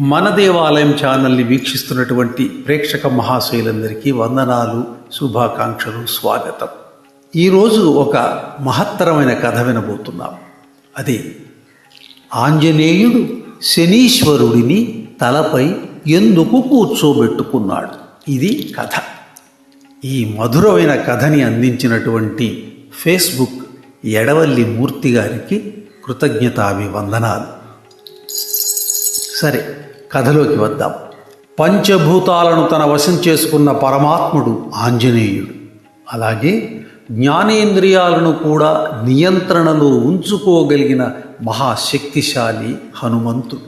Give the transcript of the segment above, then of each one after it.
మన దేవాలయం ఛానల్ని వీక్షిస్తున్నటువంటి ప్రేక్షక మహాశయులందరికీ వందనాలు శుభాకాంక్షలు స్వాగతం. ఈరోజు ఒక మహత్తరమైన కథ వినబోతున్నాం. అది ఆంజనేయుడు శనీశ్వరుడిని తలపై ఎందుకు కూర్చోబెట్టుకున్నాడు? ఇది కథ. ఈ మధురమైన కథని అందించినటువంటి ఫేస్బుక్ ఎడవల్లి మూర్తి గారికి కృతజ్ఞతాభివందనాలు. సరే కథలోకి వద్దాం. పంచభూతాలను తన వశం చేసుకున్న పరమాత్ముడు ఆంజనేయుడు. అలాగే జ్ఞానేంద్రియాలను కూడా నియంత్రణలో ఉంచుకోగలిగిన మహాశక్తిశాలి హనుమంతుడు.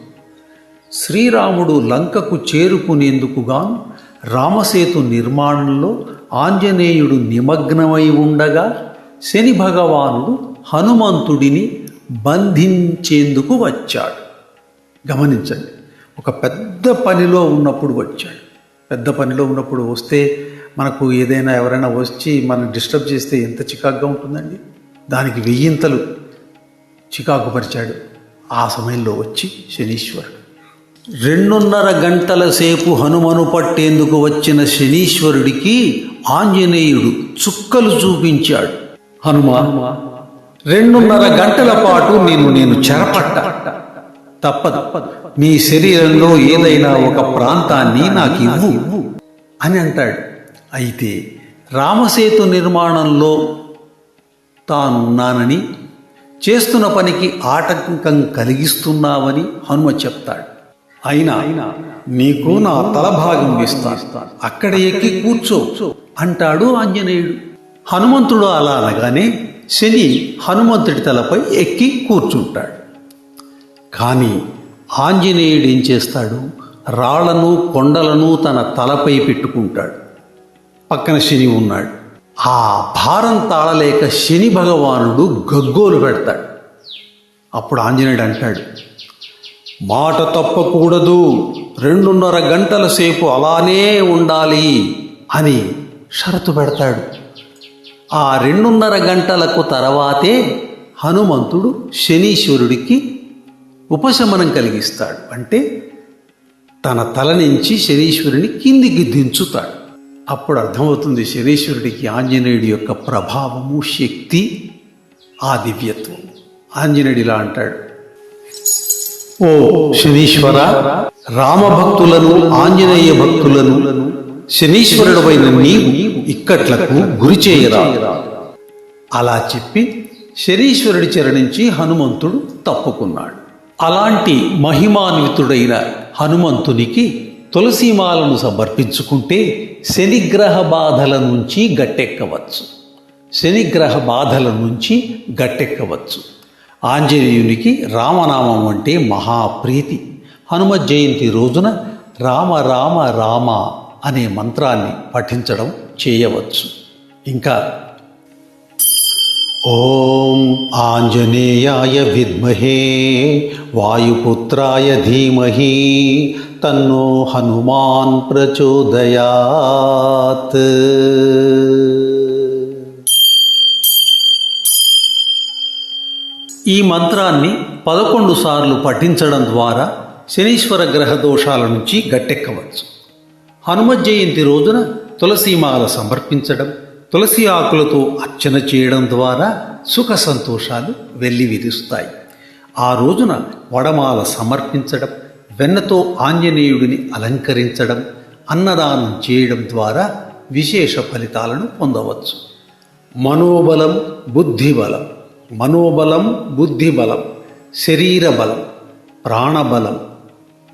శ్రీరాముడు లంకకు చేరుకునేందుకుగాను రామసేతు నిర్మాణంలో ఆంజనేయుడు నిమగ్నమై ఉండగా శని భగవానుడు హనుమంతుడిని బంధించేందుకు వచ్చాడు. గమనించండి. ఒక పెద్ద పనిలో ఉన్నప్పుడు వచ్చాడు. పెద్ద పనిలో ఉన్నప్పుడు వస్తే మనకు ఏదైనా ఎవరైనా వచ్చి మనం డిస్టర్బ్ చేస్తే ఎంత చికాకుగా ఉంటుందండి? దానికి వెయ్యింతలు చికాకు పరిచాడు. ఆ సమయంలో వచ్చి శనీశ్వరుడు. రెండున్నర గంటల సేపు హనుమను పట్టేందుకు వచ్చిన శనీశ్వరుడికి ఆంజనేయుడు చుక్కలు చూపించాడు. హనుమ రెండున్నర గంటల పాటు నేను నేను చెరపట్ట. తప్పదు. నీ శరీరంలో ఏదైనా ఒక ప్రాంతాన్ని నాకు ఇవ్వు అని అంటాడు. అయితే రామసేతు నిర్మాణంలో తానున్నానని చేస్తున్న పనికి ఆటంకం కలిగిస్తున్నావని హనుమ చెప్తాడు. అయినా నీకు నా తల భాగం ఇస్తాను అక్కడ ఎక్కి కూర్చో అంటాడు ఆంజనేయుడు. హనుమంతుడు అలా అనగానే శని హనుమంతుడి తలపై ఎక్కి కూర్చుంటాడు. కానీ ఆంజనేయుడు ఏం చేస్తాడు? రాళ్ళను కొండలను తన తలపై పెట్టుకుంటాడు. పక్కన శని ఉన్నాడు. ఆ భారం తాళలేక శని భగవానుడు గగ్గోలు పెడతాడు. అప్పుడు ఆంజనేయుడు అంటాడు మాట తప్పకూడదు. రెండున్నర గంటల సేపు అలానే ఉండాలి అని షరతు పెడతాడు. ఆ రెండున్నర గంటలకు తర్వాతే హనుమంతుడు శనీశ్వరుడికి ఉపశమనం కలిగిస్తాడు. అంటే తన తల నుంచి శనీశ్వరుని కిందికి దించుతాడు అప్పుడు అర్థమవుతుంది శనీశ్వరుడికి ఆంజనేయుడి యొక్క ప్రభావము శక్తి ఆ దివ్యత్వం ఆంజనేయుడు ఇలా అంటాడు. ఓ శనీశ్వర రామభక్తులను ఆంజనేయ భక్తులను శనీశ్వరుడమైన నీవు ఇక్కట్లకు గురి చేయరా? అలా చెప్పి శనీశ్వరుడి చెర నుంచి హనుమంతుడు తప్పుకున్నాడు. అలాంటి మహిమాన్వితుడైన హనుమంతునికి తులసీమాలను సమర్పించుకుంటే శనిగ్రహ బాధల నుంచి గట్టెక్కవచ్చు. శనిగ్రహ బాధల నుంచి గట్టెక్కవచ్చు. ఆంజనేయునికి రామనామం అంటే మహాప్రీతి. హనుమ జయంతి రోజున రామ రామ రామ అనే మంత్రాన్ని పఠించడం చేయవచ్చు. ఇంకా ఓం ఆంజనేయాయ విద్మహే వాయుపుత్రాయ ధీమహి తన్నో హనుమాన్ ప్రచోదయాత్. ఈ మంత్రాన్ని పదకొండు సార్లు పఠించడం ద్వారా శనీశ్వర గ్రహ దోషాల నుంచి గట్టెక్కవచ్చు. హనుమ జయంతి రోజున తులసీమాల సమర్పించడం తులసి ఆకులతో అర్చన చేయడం ద్వారా సుఖ సంతోషాలు వెళ్ళి విధిస్తాయి. ఆ రోజున వడమాల సమర్పించడం వెన్నతో ఆంజనేయుడిని అలంకరించడం అన్నదానం చేయడం ద్వారా విశేష ఫలితాలను పొందవచ్చు. మనోబలం బుద్ధిబలం. మనోబలం బుద్ధిబలం. శరీర బలం ప్రాణబలం.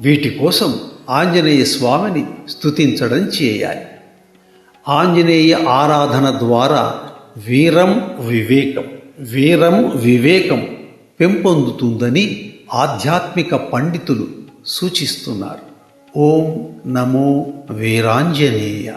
వీటి కోసం ఆంజనేయ స్వామిని స్థుతించడం చేయాలి. ఆంజనేయ ఆరాధన ద్వారా వీరం వివేకం వీరం వివేకం పెంపొందుతుందని ఆధ్యాత్మిక పండితులు సూచిస్తున్నారు. ఓం నమో వీరాంజనేయ.